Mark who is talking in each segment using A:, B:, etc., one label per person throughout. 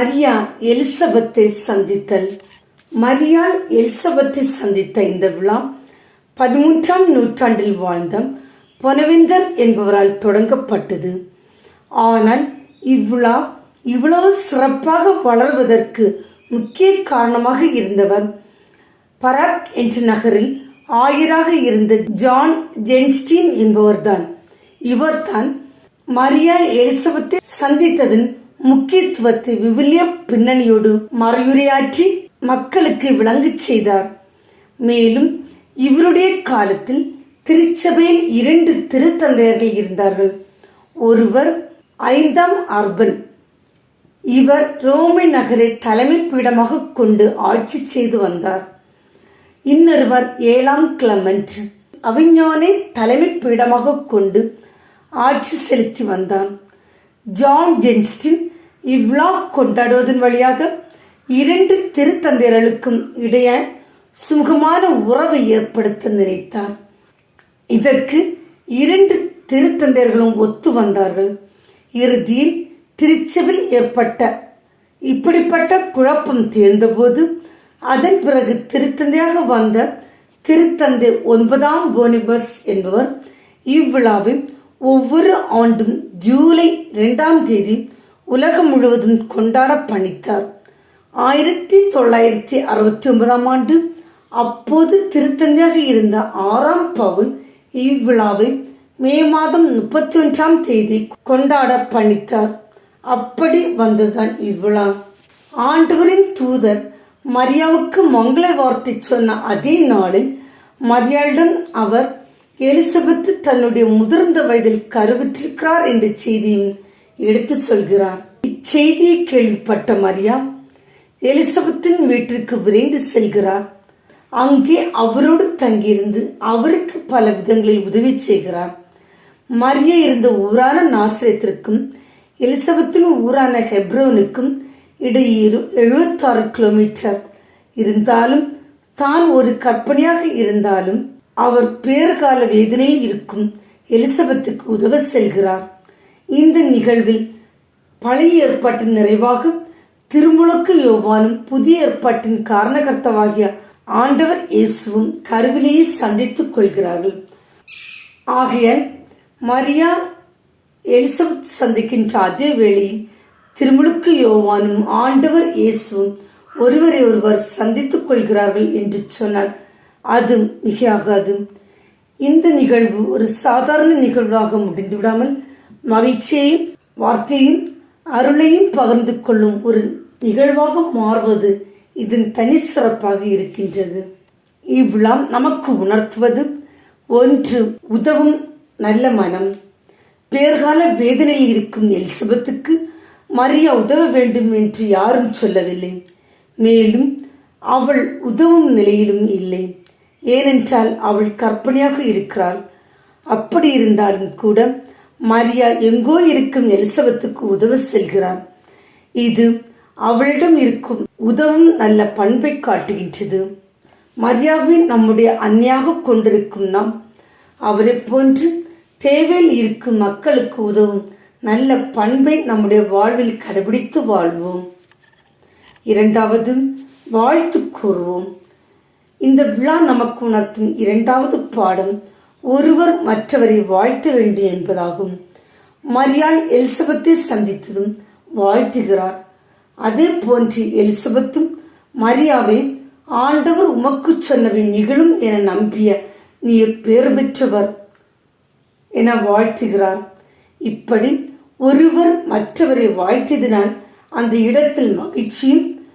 A: மரியா எலிசபத்தை சந்தித்தல். மரியாள் எலிசபத்தை சந்தித்த இந்த விழா பதிமூன்றாம் நூற்றாண்டில் வாழ்ந்த பொனவிந்தர் என்பவரால் தொடங்கப்பட்டது. ஆனால் இவ்விழா இவ்வளவு சிறப்பாக வளர்வதற்கு முக்கிய காரணமாக இருந்தவர் பராக் என்ற நகரில் ஆயராக இருந்த ஜான் ஜென்ஸ்டீன் என்பவர்தான். இவர்தான் மரியா எலிசபத்தை சந்தித்ததன் முக்கியத்துவத்தை விவிலிய பின்னணியோடு மறையுரையாற்றி மக்களுக்கு விளங்கச் செய்தார். மேலும் இவருடைய காலத்தில் திருச்சபையில் இரண்டு திருத்தந்தையர்கள் இருந்தார்கள். ஒருவர் ஐந்தாம் அர்பன். இவர் ரோமை நகரை தலைமை பீடமாக கொண்டு ஆட்சி செய்து வந்தார். இன்னொருவர் ஏழாம் கிளமெண்ட். அவிஞானை தலைமை பீடமாக கொண்டு ஆட்சி செலுத்தி வந்தான். ஜான் ஜென்ஸ்டின் இவ்விழா கொண்டாடுவதன் வழியாக இரண்டு திருத்தந்தையர்களுக்கும் இடையே சுமூகமான உறவை ஏற்படுத்த நினைத்தார். இதற்கு இரண்டு திருத்தந்தையர்களும் ஒத்து வந்தார்கள். இறுதியில் திருச்செவில் ஏற்பட்ட இப்படிப்பட்ட குழப்பம் தேர்ந்தபோது அதன் பிறகு திருத்தந்தையாக வந்த திருத்தந்தை ஒன்பதாம் போனிபஸ் என்பவர் இவ்விழாவை ஒவ்வொரு ஆண்டும் ஜூலை இரண்டாம் தேதி உலகம் முழுவதும் கொண்டாட பணித்தார். ஆயிரத்தி தொள்ளாயிரத்தி அறுபத்தி ஒன்பதாம் ஆண்டு அப்போது திருத்தந்தையாக இருந்த ஆறாம் பவுல் இவ்விழாவை மே மாதம் முப்பத்தி ஒன்றாம் தேதி கொண்டாட பணித்தார். அப்படி வந்ததுதான் இவ்விழா. ஆண்டவரின் தூதர் மரியாவுக்கு மங்கள வார்த்தை சொன்ன அதே நாளில் மரியாளிடம் அவர் எலிசபெத் தன்னுடைய முதிர்ந்த வயதில் கருவிற்றிருக்கிறார் என்ற செய்தியும் எடுத்து சொல்கிறார் இச்செய்தியை கேள்விப்பட்ட மரியா எலிசபெத்தின் வீட்டிற்கு விரைந்து செல்கிறார். அங்கே அவரோடு தங்கியிருந்து அவருக்கு பல விதங்களில் உதவி செய்கிறார். மரிய இருந்த ஊரான நாசிரியத்திற்கும் எலிசபெத்தின் ஊரான ஹெப்ரோனுக்கும் இடையே எழுபத்தாறு கிலோமீட்டர் இருந்தாலும் தான் ஒரு கற்பனையாக இருந்தாலும் அவர் பேறுகால வேதனையில் இருக்கும் எலிசபெத்துக்கு உதவ செல்கிறார். இந்த நிகழ்வில் பழைய ஏற்பாட்டின் நிறைவாக திருமுழுக்கு யோவானும் புதிய ஏற்பாட்டின் காரணகர்த்தவாகிய ஆண்டவர் இயேசுவும் கருவிலேயே சந்தித்துக் கொள்கிறார்கள். ஆகையால் மரியா எலிசபெத் சந்திக்கின்ற அதே வேளையில் திருமுழுக்கு யோவானும் ஆண்டவர் இயேசுவும் ஒருவரை ஒருவர் சந்தித்துக் கொள்கிறார்கள் என்று சொன்னால் அது மிகையாகாது. இந்த நிகழ்வு ஒரு சாதாரண நிகழ்வாக முடிந்துவிடாமல் மகிழ்ச்சியையும் வார்த்தையும் அருளையும் பகிர்ந்து கொள்ளும் ஒரு நிகழ்வாக மாறுவது இதன் தனி சிறப்பாக இருக்கின்றது. இவ்விழா நமக்கு உணர்த்துவது ஒன்று உதவும் நல்ல மனம். பேர்கால வேதனையில் இருக்கும் எலிசபெத்துக்கு மரியா உதவ வேண்டும் என்று யாரும் சொல்லவில்லை. மேலும் அவள் உதவும் நிலையிலும் இல்லை. ஏனென்றால் அவள் கற்பனையாக இருக்கிறாள். அப்படி இருந்தாலும் கூட மரியா எங்கோ இருக்கும் எலிசபெத்துக்கு உதவ செல்கிறார் இது அவளிடம் இருக்கும் உதவும் நல்ல பண்பை காட்டுகின்றது. மரியாவை நம்முடைய அந்நியாக கொண்டிருக்கும் நாம் அவரை போன்று தேவையில் இருக்கும் மக்களுக்கு உதவும் நல்ல பண்பை நம்முடைய வாழ்வில் கடைபிடித்து வாழ்வோம். இரண்டாவது வாழ்த்து கூறுவோம். இந்த விழா நமக்கு உணர்த்தும் இரண்டாவது பாடம் ஒருவர் மற்றவரை வாழ்த்த வேண்டும் என்பதாகும். மரியாள் எலிசபெத்தை சந்தித்ததும் வாழ்த்துகிறார். அதே போன்று எலிசபெத்தும் மரியாவை ஆண்டவர் உமக்கு சொன்னவை நிகழும் என நம்பிய நீர் பேர் பெற்றவர் என வாழ்த்துகிறார். இப்படி ஒருவர் மற்றவரை வாழ்த்தியதினால் அந்த இடத்தில் மகிழ்ச்சியும்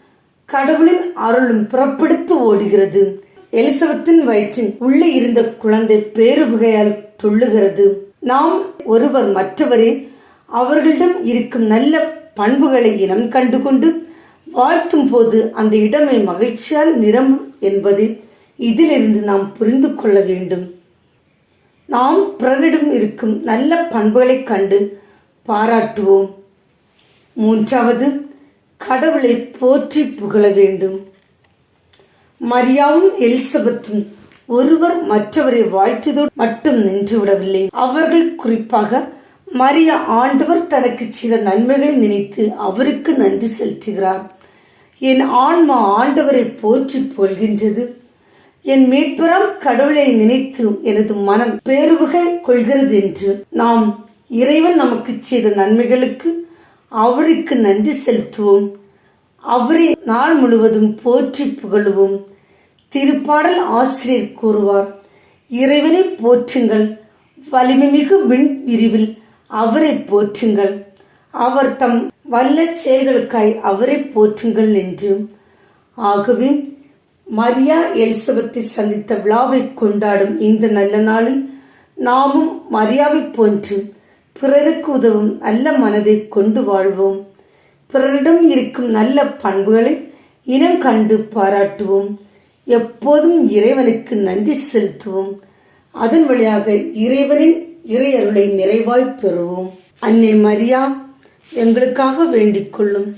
A: கடவுளின் அருளும் புறப்படுத்து ஓடுகிறது. எலிசபெத்தின் வயிற்றின் உள்ளே இருந்த குழந்தை பேருவகையால் துள்ளுகிறது நாம் ஒருவர் மற்றவரே அவர்களிடம் இருக்கும் நல்ல பண்புகளை இனம் கண்டுகொண்டு வாழ்த்தும் போது அந்த இடமே மகிழ்ச்சியால் நிரம்பும் என்பது இதிலிருந்து நாம் புரிந்து கொள்ள வேண்டும். நாம் பிறரிடம் இருக்கும் நல்ல பண்புகளைக் கண்டு பாராட்டுவோம். மூன்றாவது கடவுளை போற்றி புகழ வேண்டும். மரியாவும் எலிசபெத்தும் ஒருவர் மற்றவரை வாழ்த்ததோடு மட்டும் நின்றுவிடவில்லை. அவர்கள் குறிப்பாக மரியா ஆண்டவர் தனக்கு செய்த நன்மைகளை நினைத்து அவருக்கு நன்றி செலுத்துகிறார். என் ஆன்மா ஆண்டவரை போற்றி போல்கின்றது. என் மீட்புறம் கடவுளை நினைத்து எனது மனம் பேருவகை கொள்கிறது என்று நாம் இறைவன் நமக்கு செய்த நன்மைகளுக்கு அவருக்கு நன்றி செலுத்துவோம். அவரை நாள் முழுவதும் போற்றி புகழுவோம். திருப்பாடல் ஆசிரியர் கூறுவார் இறைவனை போற்றுங்கள் வலிமைமிகு விண் விரிவில் அவரை போற்றுங்கள். அவர் தம் வல்ல செயல்களுக்காய் அவரை போற்றுங்கள் என்று. ஆகவே மரியா எலிசபத்தை சந்தித்த விழாவை கொண்டாடும் இந்த நல்ல நாளில் நாமும் மரியாவை போன்று பிறருக்கு உதவும் நல்ல மனதை கொண்டு வாழ்வோம். பிறரிடம் இருக்கும் நல்ல பண்புகளை இனம் கண்டு பாராட்டுவோம். எப்போதும் இறைவனுக்கு நன்றி செலுத்துவோம். அதன் வழியாக இறைவனின் இறை அருளை நிறைவாய் பெறுவோம். அன்னை மரியா எங்களுக்காக வேண்டிக் கொள்ளும்.